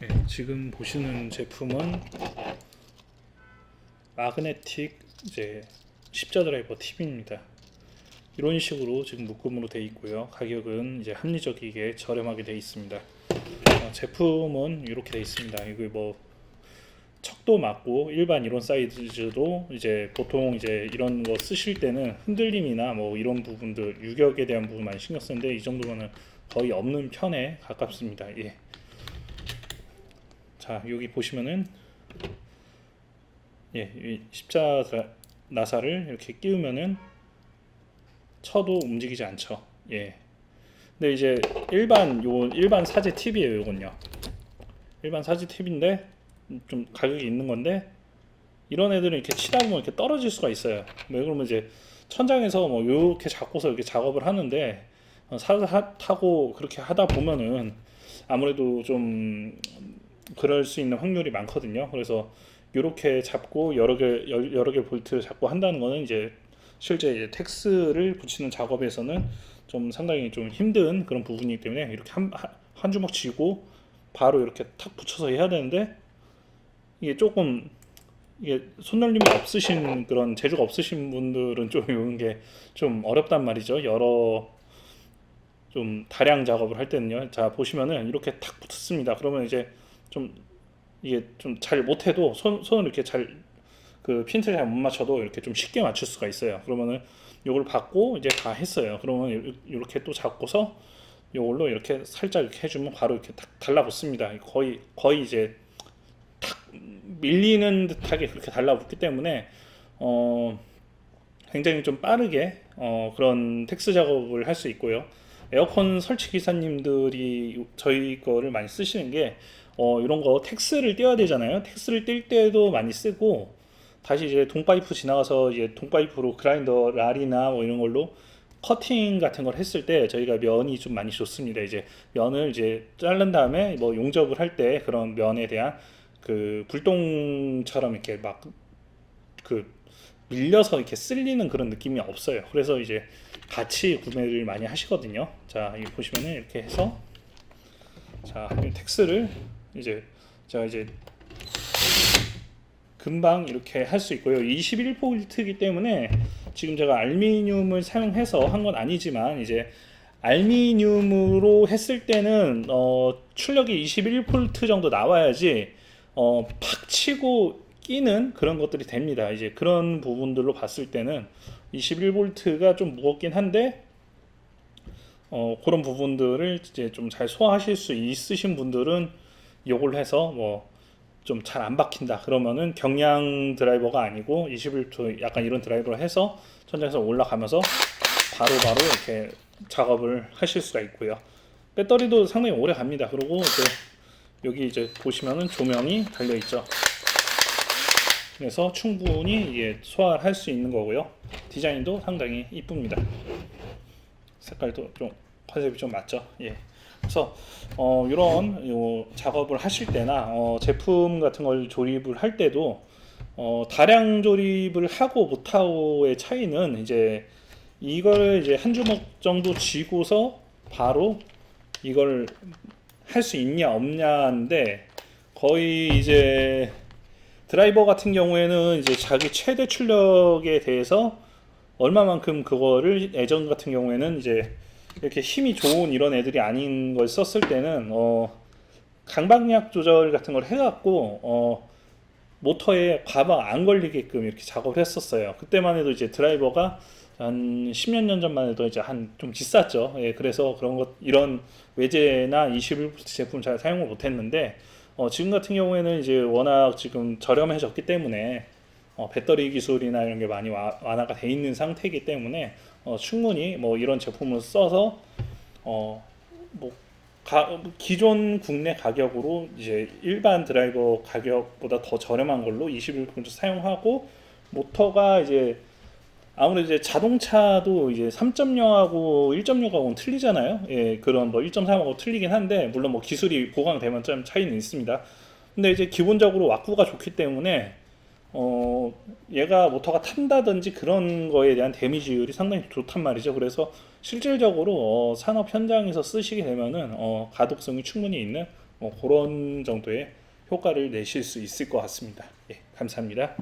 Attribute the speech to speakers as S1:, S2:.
S1: 네, 지금 보시는 제품은 마그네틱 이제 십자 드라이버 팁입니다. 이런 식으로 지금 묶음으로 되어 있고요. 가격은 이제 합리적이게 저렴하게 되어 있습니다. 어, 제품은 이렇게 되어 있습니다. 이거 뭐 척도 맞고 일반 이런 사이즈도 이제 보통 이제 이런 거 쓰실 때는 흔들림이나 뭐 이런 부분들 유격에 대한 부분 많이 신경 쓰는데 이 정도면은 거의 없는 편에 가깝습니다. 예. 자 여기 보시면은 예, 이 십자 나사를 이렇게 끼우면은 쳐도 움직이지 않죠. 예. 근데 이제 일반 요 일반 사제 팁이에요, 요건요. 일반 사제 팁인데 좀 가격이 있는 건데 이런 애들은 이렇게 치다 보면 이렇게 떨어질 수가 있어요. 왜 그러면 이제 천장에서 뭐 이렇게 잡고서 이렇게 작업을 하는데 어, 사 하- 타고 그렇게 하다 보면은 아무래도 좀 그럴 수 있는 확률이 많거든요. 그래서 이렇게 잡고 여러 개 여- 여러 개 볼트를 잡고 한다는 거는 이제 실제 이제 텍스를 붙이는 작업에서는 좀 상당히 좀 힘든 그런 부분이기 때문에 이렇게 한, 한- 한 주먹 쥐고 바로 이렇게 탁 붙여서 해야 되는데 이게 조금 이게 손놀림이 없으신 그런 재주가 없으신 분들은 좀 이런 게 좀 어렵단 말이죠. 여러 좀 다량 작업을 할 때는요. 자 보시면은 이렇게 탁 붙습니다. 그러면 이제 좀 이게 좀 잘 못해도 손 손을 이렇게 잘 그 핀트를 잘 못 맞춰도 이렇게 좀 쉽게 맞출 수가 있어요. 그러면은 요걸 받고 이제 다 했어요. 그러면 요- 이렇게 또 잡고서 요걸로 이렇게 살짝 이렇게 해주면 바로 이렇게 딱 달라붙습니다. 거의 거의 이제 탁 밀리는 듯하게 그렇게 달라붙기 때문에 어 굉장히 좀 빠르게 어 그런 텍스 작업을 할 수 있고요. 에어컨 설치 기사님들이 저희 거를 많이 쓰시는 게 어, 이런 거 텍스를 떼야 되잖아요. 텍스를 뗄 때도 많이 쓰고 다시 이제 동파이프 지나가서 이제 동파이프로 그라인더 랄이나 뭐 이런 걸로 커팅 같은 걸 했을 때 저희가 면이 좀 많이 좋습니다. 이제 면을 이제 자른 다음에 뭐 용접을 할 때 그런 면에 대한 그 불똥처럼 이렇게 막 그 밀려서 이렇게 쓸리는 그런 느낌이 없어요. 그래서 이제 같이 구매를 많이 하시거든요. 자, 여기 보시면은 이렇게 해서 자, 이 텍스를 이제 제가 이제 금방 이렇게 할 수 있고요. 21볼트이기 때문에 지금 제가 알루미늄을 사용해서 한 건 아니지만 이제 알루미늄으로 했을 때는 어, 출력이 21볼트 정도 나와야지 어, 팍 치고 끼는 그런 것들이 됩니다. 이제 그런 부분들로 봤을 때는 21볼트가 좀 무겁긴 한데 어, 그런 부분들을 이제 좀 잘 소화하실 수 있으신 분들은 요걸 해서 뭐 좀 잘 안 박힌다 그러면은 경량 드라이버가 아니고 21초 약간 이런 드라이버를 해서 천장에서 올라가면서 바로 바로 이렇게 작업을 하실 수가 있고요. 배터리도 상당히 오래 갑니다. 그리고 이제 여기 이제 보시면은 조명이 달려 있죠. 그래서 충분히 이게 소화를 할수 있는 거고요. 디자인도 상당히 이쁩니다. 색깔도 좀 컨셉이 좀 맞죠. 예. 그래서 어, 이런 요 작업을 하실 때나 어, 제품 같은 걸 조립을 할 때도 어, 다량 조립을 하고 못하고의 차이는 이제 이걸 이제 한 주먹 정도 쥐고서 바로 이걸 할 수 있냐 없냐인데 거의 이제 드라이버 같은 경우에는 이제 자기 최대 출력에 대해서 얼마만큼 그거를 예전 같은 경우에는 이제 이렇게 힘이 좋은 이런 애들이 아닌 걸 썼을 때는 어 강박력 조절 같은 걸 해갖고 어 모터에 과방 안 걸리게끔 이렇게 작업을 했었어요. 그때만 해도 이제 드라이버가 한 10년 년 전만 해도 이제 한 좀 비쌌죠. 예, 그래서 그런 것 이런 외제나 21V 제품 잘 사용을 못 했는데 어, 지금 같은 경우에는 이제 워낙 지금 저렴해졌기 때문에 어, 배터리 기술이나 이런 게 많이 와- 완화가 돼 있는 상태이기 때문에 어, 충분히 뭐 이런 제품을 써서 어, 뭐 가, 기존 국내 가격으로 이제 일반 드라이버 가격보다 더 저렴한 걸로 21V 사용하고 모터가 이제 아무래도 이제 자동차도 이제 3.0하고 1.6하고는 틀리잖아요. 예, 그런 뭐 1.3하고 틀리긴 한데 물론 뭐 기술이 보강되면 좀 차이는 있습니다. 근데 이제 기본적으로 왁구가 좋기 때문에 어 얘가 모터가 탄다든지 그런 거에 대한 데미지율이 상당히 좋단 말이죠. 그래서 실질적으로 어, 산업 현장에서 쓰시게 되면은 어, 가독성이 충분히 있는 어, 그런 정도의 효과를 내실 수 있을 것 같습니다. 예, 감사합니다.